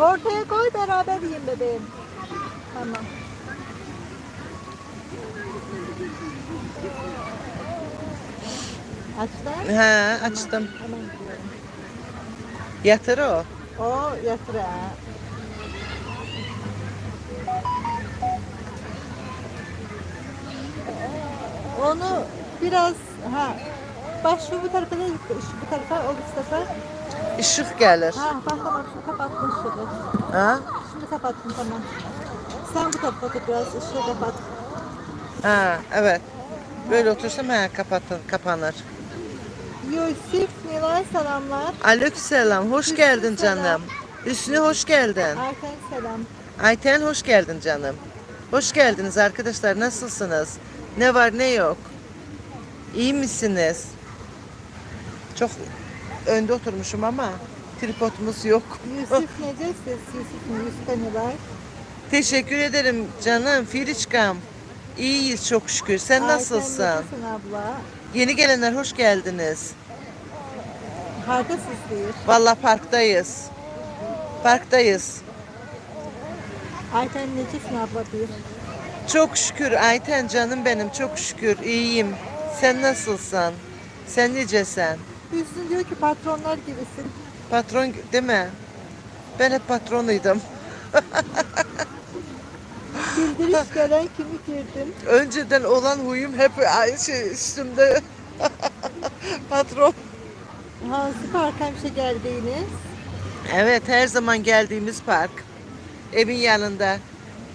Ortaya koy beraber yiyin bebeğim. Tamam. Açtın? He açtım. Gidiyorum. Yatır o. O yatır ha. Onu biraz ha bak şu bu tarafa şu bu tarafa o bu tarafa. Işık gelir. Ha bak tamam şu kapattın şunu. Ha? Şimdi kapattın tamam. Sen bu tarafa biraz ışığı kapat. Ha evet. Böyle otursam he kapatın, kapanır. Yusuf Nilay selamlar. Aleykümselam. Hoş geldin canım. Hüsnü hoş geldin. Erken selam. Ayten hoş geldin canım. Hoş geldiniz arkadaşlar. Nasılsınız? Ne var ne yok? İyi misiniz? Çok önde oturmuşum ama tripodumuz yok. Yusuf necəsiz? Yusuf Yusuf Nilay. Teşekkür ederim canım. Firiçkam. İyiyiz çok şükür. Sen nasılsın? Necəsin abla? Yeni gelenler hoş geldiniz. Hardasız deyir. Valla parktayız. Parktayız. Ayten necəsin abla deyir. Çok şükür Ayten canım benim çok şükür iyiyim. Sen nasılsın? Sen necesen? Hüsnü diyor ki patronlar gibisin. Patron değil mi? Ben hep patronuydum. Bildiriş gelen kimi girdin? Önceden olan huyum hep ay- şey, üstümde. Patron. Hansı parka hemşe geldiğiniz? Evet her zaman geldiğimiz park. Evin yanında.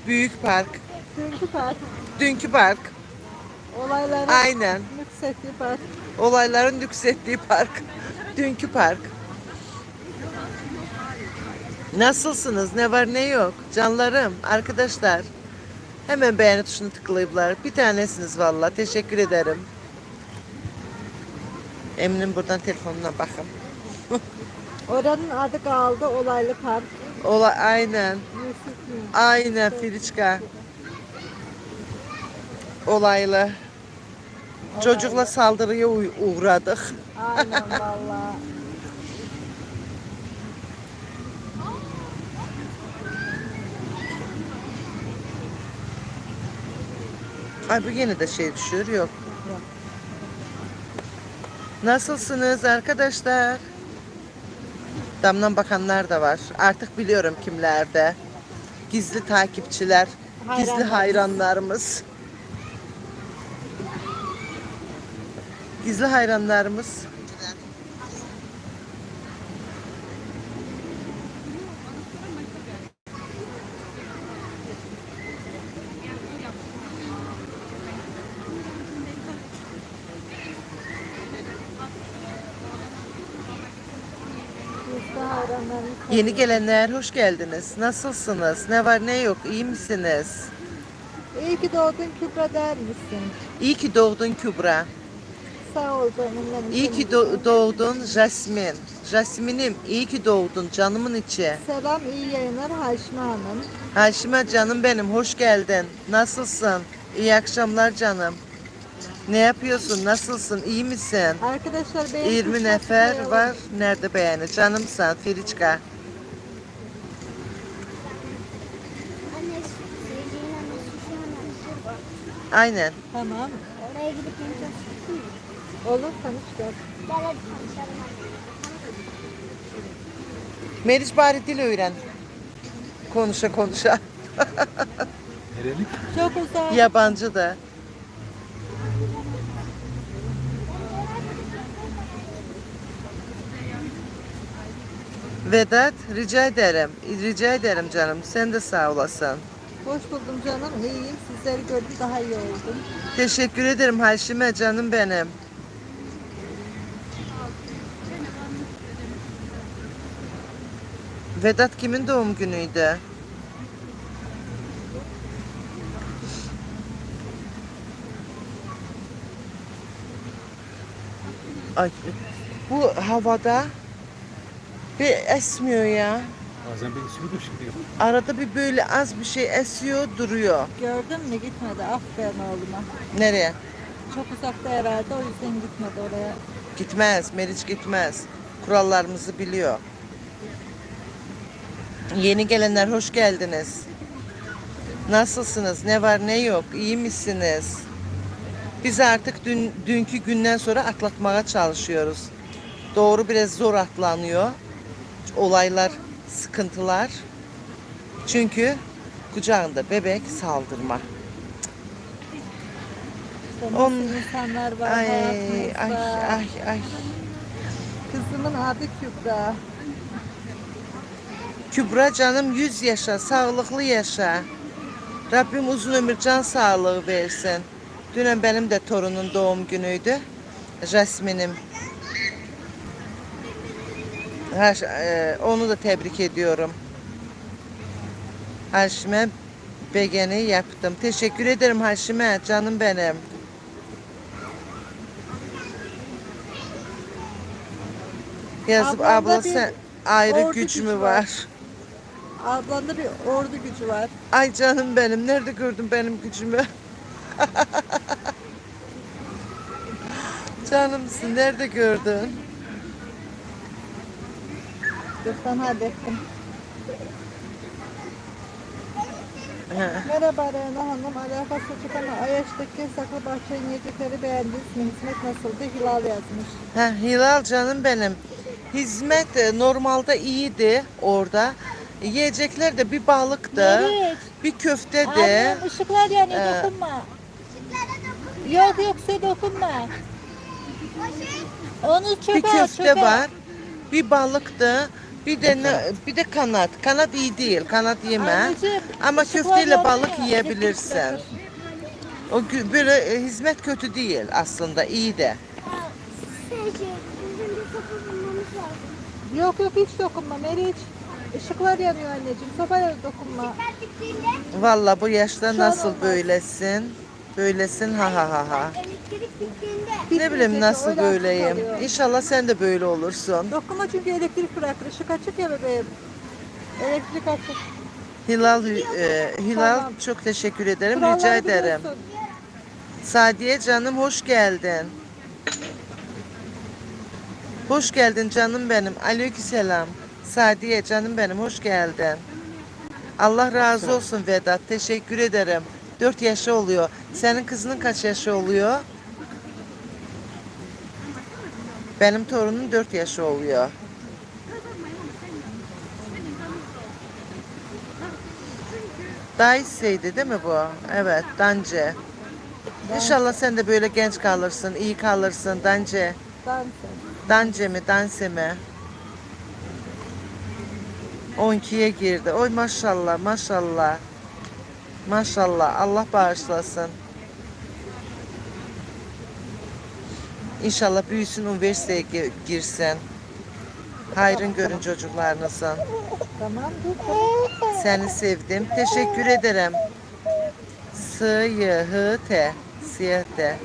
Büyük park. Dünkü park. Dünkü park. Olayların Aynen. yüksekliği park. Olayların yükselttiği park. Dünkü park. Nasılsınız? Ne var ne yok? Canlarım, arkadaşlar. Hemen beğeni tuşuna tıklayıplar. Bir tanesiniz valla. Teşekkür ederim. Eminim buradan telefonuna bakın. Oranın adı kaldı olaylı park. Ola aynen. Aynen Filiçka. Olaylı. Çocukla saldırıya uğradık. Aynen valla. Ay bu yine de şey düşüyor yok. Nasılsınız arkadaşlar? Damdan bakanlar da var. Artık biliyorum kimlerde. Gizli takipçiler, gizli Hayranlarımız. Gizli hayranlarımız. Yeni gelenler hoş geldiniz. Nasılsınız? Ne var ne yok? İyi misiniz? İyi ki doğdun Kübra der misin? İyi ki doğdun Kübra. Sağ ol canım benim. İyi ki do- doğdun Jasmin. Jasmin'im iyi ki doğdun canımın içi. Selam iyi yayınlar Haşime Hanım. Haşime canım benim hoş geldin. Nasılsın? İyi akşamlar canım. Ne yapıyorsun? Nasılsın? İyi misin? Arkadaşlar benim 20 kuşak nefer var. Nerede beğeni? Anne, sushi hemen sor. Aynen. Tamam. Oraya gidip tanıştırsın mı? Olur tanış gel. Gel hadi tanışalım hadi. Meriç bari dil öğren. Konuşa konuşa. Nerelik? Çok uzak. Yabancı da. Vedat rica ederim. Rica ederim canım. Sen de sağ olasın. Hoş buldum canım. İyiyim. Sizleri gördüm daha iyi oldum. Teşekkür ederim Haşime canım benim. Vedat kimin doğum günüydü? Ay, bu havada bir esmiyor ya. Bazen beni sürdü şimdi. Arada bir böyle az bir şey esiyor duruyor. Gördün mü gitmedi. Aferin oğluma. Nereye? Çok uzakta herhalde o yüzden gitmedi oraya. Gitmez, Meriç gitmez. Kurallarımızı biliyor. Yeni gelenler hoş geldiniz. Nasılsınız? Ne var ne yok? İyi misiniz? Biz artık dün, dünkü günden sonra atlatmaya çalışıyoruz. Doğru biraz zor atlanıyor. Olaylar, sıkıntılar. Çünkü kucağında bebek saldırma. İşte On- insanlar var Ay ay ay ay. Kızımın adı Kübra. Kübra canım 100 yaşa, sağlıklı yaşa. Rabbim uzun ömür can sağlığı versin. Dünən benim de torunun doğum günüydü. Jasminim. E, onu da tebrik ediyorum. Haşime begeni yaptım. Teşekkür ederim Haşime canım benim. Yazıp abla bir sen ayrı güç mü var." var? Ablanda bir ordu gücü var. Ay canım benim. Nerede gördün benim gücümü? Canımsın. Nerede gördün? Yoktan hallettim. Merhaba Reyna Hanım. Alakası açık ama Ayaş'taki saklı bahçenin yiyecekleri beğendiniz mi? Hizmet nasıldı? Hilal yazmış. Ha, Hilal canım benim. Hizmet e, normalde iyiydi orada. Yiyecekler de bir balıktı. Meriç. Bir köfte de. Annem ışıklar yanıyor Ee, dokunma. Yok yoksa dokunma. Onu çöpe Bir at, köfte çöpe. var. Bir balıktı. Bir de ne, bir de kanat. Kanat iyi değil. Kanat yeme. Anneciğim, Ama ışıklar köfteyle yanıyor balık yiyebilirsin. O gü- böyle e, hizmet kötü değil aslında. iyi de. Şey, bizim bir kapı bulmamız lazım. Yok yok hiç dokunma Meriç. Işıklar yanıyor anneciğim. Sopaya dokunma. Valla bu yaşta Şu an nasıl olmaz. böylesin? Böylesin ha ha ha ha. elektrik gittiğinde Ne bileyim nasıl öyle böyleyim. İnşallah sen de böyle olursun. Dokunma çünkü elektrik bırakır. Işık açık ya bebeğim. Elektrik açık. Hilal e, Hilal Tamam. çok teşekkür ederim. Kuralları Rica ederim. biliyorsun. Sadiye canım hoş geldin. Hoş geldin canım benim. Aleykümselam. Sadiye canım benim hoş geldin. Allah razı olsun Vedat. Teşekkür ederim. 4 yaşı oluyor. Senin kızının kaç yaşı oluyor? Benim torunum 4 yaşı oluyor. Dayısıydı değil mi bu? Evet, Dance. İnşallah sen de böyle genç kalırsın, iyi kalırsın Dance. Dans. Dance mi, Danse mi? 12'ye girdi. Oy maşallah, maşallah. Maşallah, Allah bağışlasın. İnşallah büyüsün, üniversiteye gi- girsin. Hayrın görün çocuklarınızın. Tamam. Seni sevdim. Teşekkür ederim. S-Y-H-T. S-Y-H-T.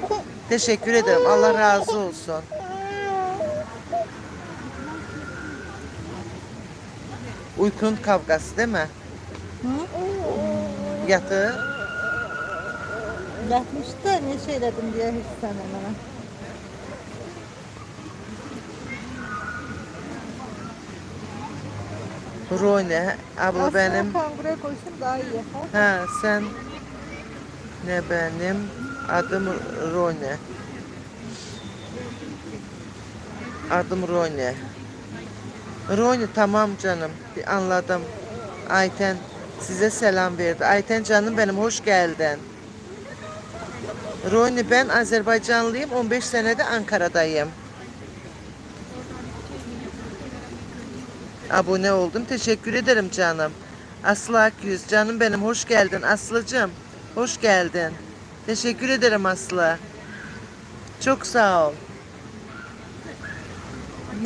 Teşekkür ederim. Allah razı olsun. Uykunun kavgası değil mi? Hı? Yatı. Yatmış da ne şeyledim diye hiç sen bana. Rone. Abla Aslında benim. kanguraya koysam daha iyi yapar. Ha sen. Ne benim? Adım Rone. Adım Rone. Rone tamam canım. Anladım. Ayten size selam verdi. Ayten canım benim hoş geldin. Roni ben Azerbaycanlıyım. 15 senede Ankara'dayım. Abone oldum. Teşekkür ederim canım. Aslı Akyüz canım benim hoş geldin Aslıcığım. Hoş geldin. Teşekkür ederim Aslı. Çok sağ ol.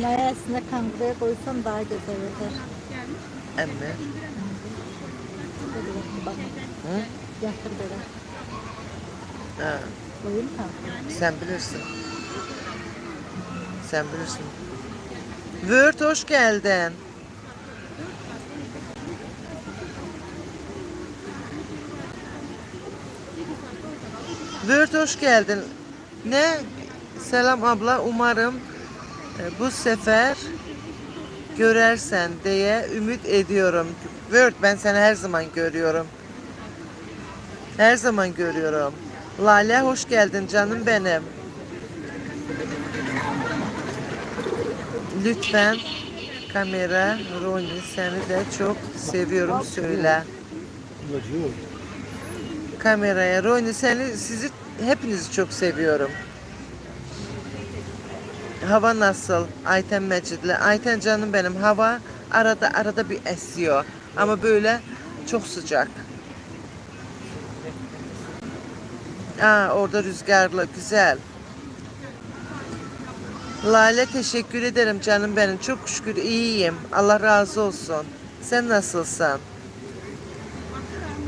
Mayasına kanguraya koysam daha güzel olur. Emmi. Bak, Hı? Yatır böyle. Ha, Koyayım kanguraya. sen bilirsin. Sen bilirsin. Word hoş geldin. Word hoş geldin. Ne? Selam abla. Umarım bu sefer görersen diye ümit ediyorum. Word ben seni her zaman görüyorum. Her zaman görüyorum. Lale hoş geldin canım benim. Lütfen kamera Roni seni de çok seviyorum söyle. Kameraya Roni seni sizi hepinizi çok seviyorum. Hava nasıl? Ayten Mecid'le. Ayten canım benim hava arada arada bir esiyor. Ama böyle çok sıcak. Aa, orada rüzgarlı güzel. Lale teşekkür ederim canım benim. Çok şükür iyiyim. Allah razı olsun. Sen nasılsın?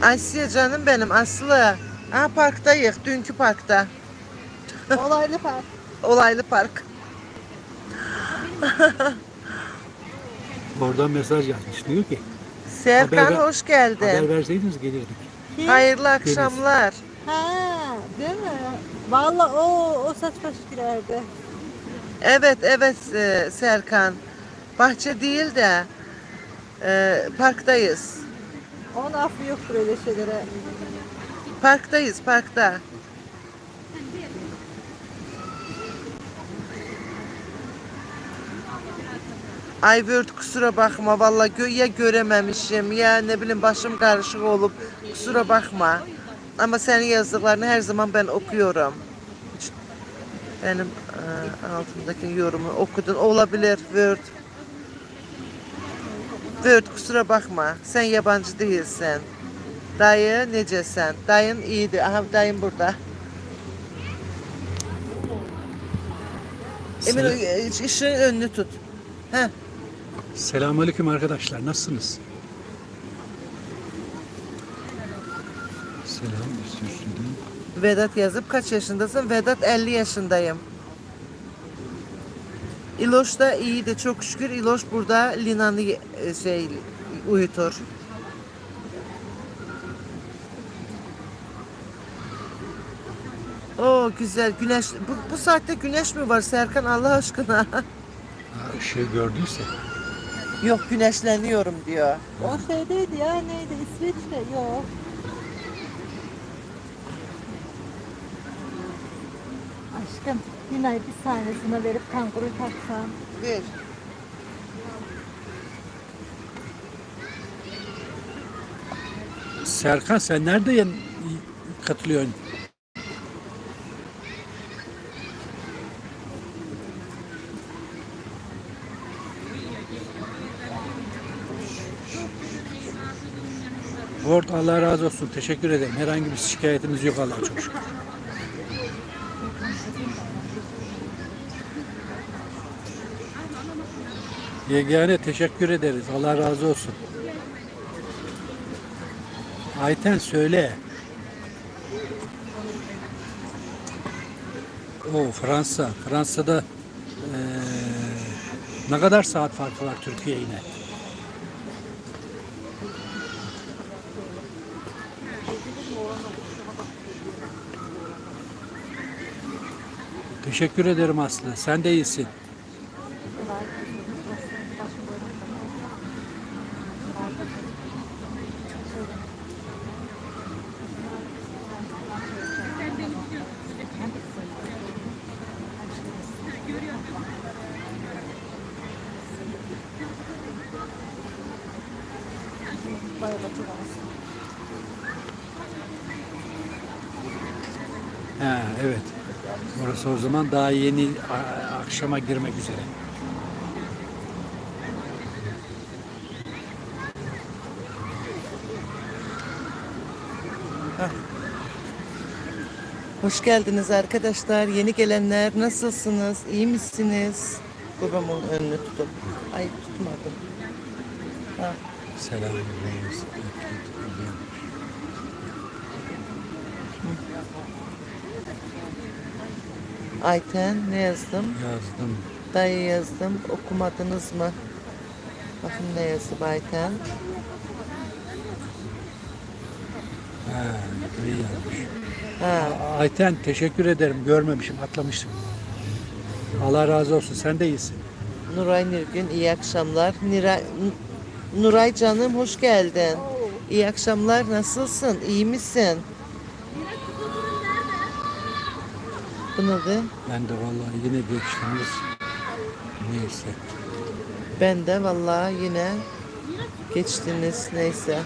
Asya canım benim Aslı. Ha parktayız. Dünkü parkta. Olaylı park. Olaylı park. Oradan mesaj yazmış. Diyor ki Serkan Haber hoş geldin. haber verseydiniz gelirdik. Kim? Hayırlı akşamlar. Ha, değil mi? Vallahi o o saç baş girerdi. Evet evet e, Serkan. Bahçe değil de e, parktayız. Onun affı yoktur öyle şeylere. Parktayız parkta. Ay Word kusura bakma valla gö ya görememişim ya ne bileyim başım karışık olup kusura bakma. Ama senin yazdıklarını her zaman ben okuyorum. Benim e, altındaki yorumu okudun olabilir Word. Word kusura bakma sen yabancı değilsin. Dayı necesen? Dayın iyiydi. Aha dayım burada. Emin e, ışığın önünü tut. Heh. Selamünaleyküm arkadaşlar. Nasılsınız? Selam. Üstüne. Vedat yazıp kaç yaşındasın? Vedat 50 yaşındayım. İloş da iyiydi çok şükür. İloş burada Lina'nı e, şey uyutur. Oo güzel güneş. Bu, bu saatte güneş mi var Serkan Allah aşkına? Ha, ışığı gördüyse. Yok güneşleniyorum diyor. O şeydeydi ya neydi İsviçre yok. Aşkım Nina'yı bir sahnesine verip kanguruyu taksam. Bir. Serkan sen nerede yan- katılıyorsun? Word Allah razı olsun. Teşekkür ederim. Herhangi bir şikayetimiz yok Allah'a çok şükür. Yegane teşekkür ederiz. Allah razı olsun. Ayten söyle. O Fransa. Fransa'da eee, ne kadar saat farkı var Türkiye yine? Teşekkür ederim Aslı. Sen de iyisin. Ha, evet. Orası o zaman daha yeni akşama girmek üzere. Hoş geldiniz arkadaşlar. Yeni gelenler nasılsınız? İyi misiniz? Babamın önünü tutup. Ay tutmadım. Ha. Selam. Ayten ne yazdım? Yazdım. Dayı yazdım. Okumadınız mı? Bakın ne yazdım Ayten. Ha, iyi yazmış. Ha. Ayten teşekkür ederim. Görmemişim, atlamışım. Allah razı olsun. Sen de iyisin. Nuray Nurgün iyi akşamlar. Niray, N- Nuray canım hoş geldin. İyi akşamlar nasılsın? İyi misin? Bu? Ben de vallahi yine geçtiniz. Neyse. Ben de vallahi yine geçtiniz neyse.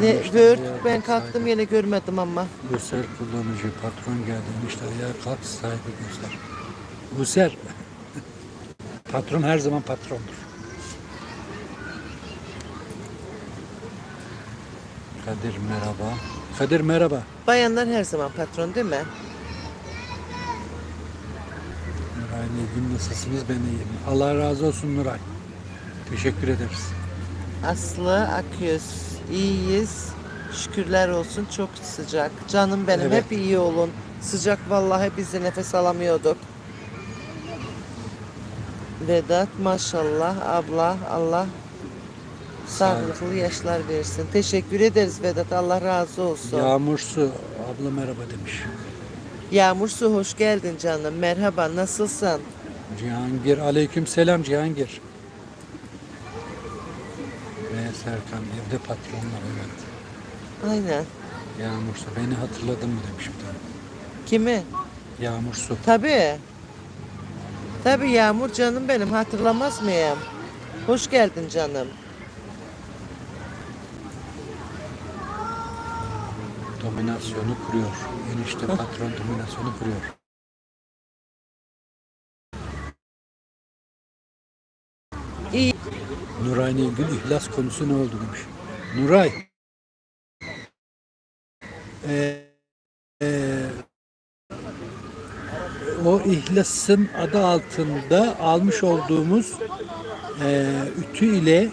Ne İşte ya, ben kalktım saygı. yine görmedim ama. User kullanıcı patron geldi demişler ya kalk sahibi göster. User. patron her zaman patrondur. Kadir merhaba. Kadir merhaba. Bayanlar her zaman patron değil mi? Nilgün nasılsınız? Ben iyiyim. Allah razı olsun Nuray. Teşekkür ederiz. Aslı Akyüz. İyiyiz. Şükürler olsun çok sıcak. Canım benim Evet. hep iyi olun. Sıcak vallahi biz de nefes alamıyorduk. Vedat maşallah abla Allah sağlıklı yaşlar versin. Teşekkür ederiz Vedat. Allah razı olsun. Yağmur Su abla merhaba demiş. Yağmur Su hoş geldin canım. Merhaba nasılsın? Cihangir aleyküm selam Cihangir. Ve Serkan evde patronlar evet. Aynen. Yağmur Su beni hatırladın mı demiş bir tane. Kimi? Yağmur Su. Tabii. Tabii Yağmur canım benim hatırlamaz mıyım? Hoş geldin canım. Dominasyonu kuruyor. Enişte patron dominasyonu kuruyor. İyi. Nuray Nilgün ihlas konusu ne oldu demiş. Nuray. Ee, ee, o ihlasın adı altında almış olduğumuz ee, ütü ile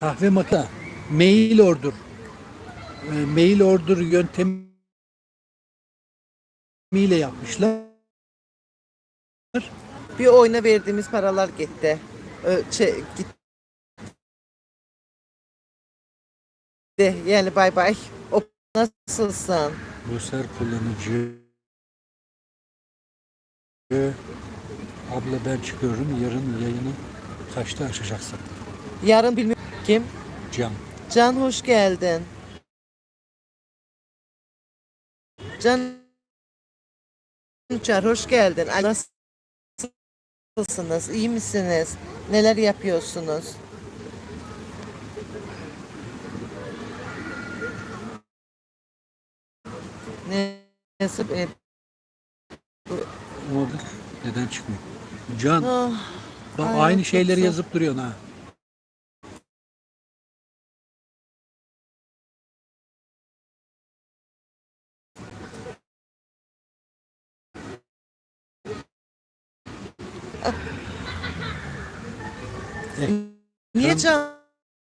kahve makine mail order ee, mail order yöntemiyle yapmışlar. Bir oyuna verdiğimiz paralar gitti. Şey, gitti. Yani bay bay. O nasılsın? Ruser kullanıcı Abla ben çıkıyorum. Yarın yayını kaçta açacaksın? Yarın bilmiyorum kim? Can. Can hoş geldin. Can Uçar hoş geldin. Ay, Nasılsınız? İyi misiniz? Neler yapıyorsunuz? Ne nasip et. Bak, neden çıkmıyor? Can. Ah, Bak ay, aynı şeyleri yazıp duruyorsun ha.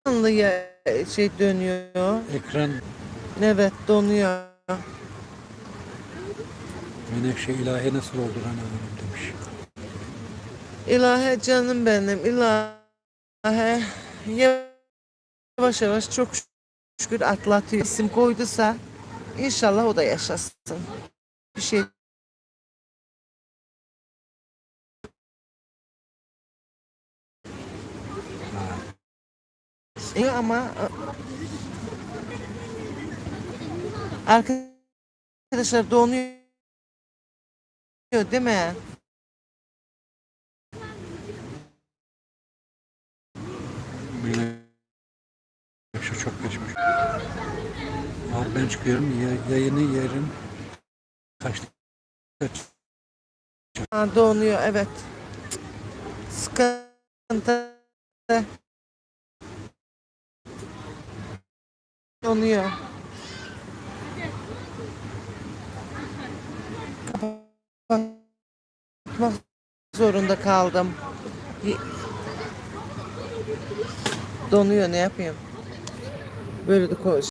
Canlı ya şey dönüyor? Ekran Evet donuyor. Menekşe ilahi nasıl oldu hanım demiş. İlahi canım benim ilahi yavaş yavaş çok şükür atlatıyor. İsim koyduysa inşallah o da yaşasın. Bir şey İyi ama arkadaşlar donuyor değil mi? Menekşe çok geçmiş. Abi ben çıkıyorum. Ya- yayını yarın kaçta? Ha, donuyor evet. Sıkıntı. Donuyor. Kapatmak zorunda kaldım. Donuyor ne yapayım? Böyle de ko-